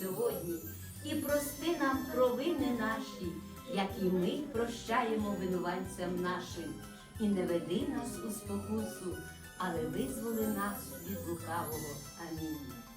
сьогодні, і прости нам провини наші, як і ми прощаємо винуватцям нашим, і не веди нас у спокусу, але визволи нас від лукавого. Амінь.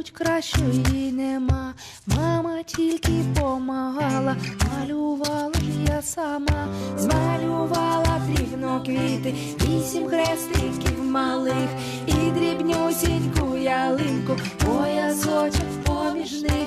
Мабуть, кращої нема. Мама тільки помагала, малювала ж я сама, змалювала дрібно квіти, вісім хрестиків малих. І дрібнюсіньку ялинку, поясочок поміж них